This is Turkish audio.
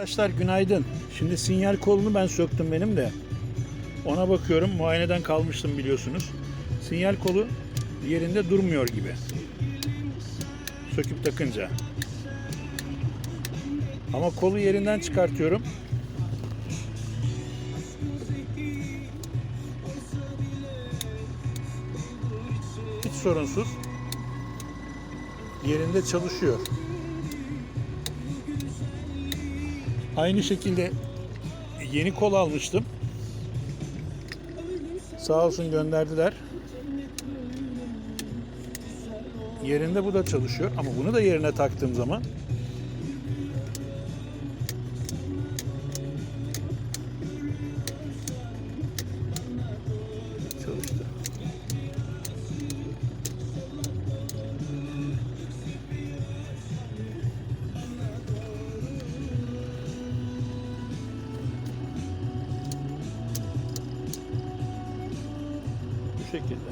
Arkadaşlar günaydın. Şimdi sinyal kolunu ben söktüm benim de. Ona bakıyorum. Muayeneden kalmıştım biliyorsunuz. Sinyal kolu yerinde durmuyor gibi. Söküp takınca. Ama kolu yerinden çıkartıyorum. Hiç sorunsuz. Yerinde çalışıyor. Aynı şekilde yeni kol almıştım. Sağ olsun gönderdiler. Yerinde bu da çalışıyor ama bunu da yerine taktığım zaman şekilde.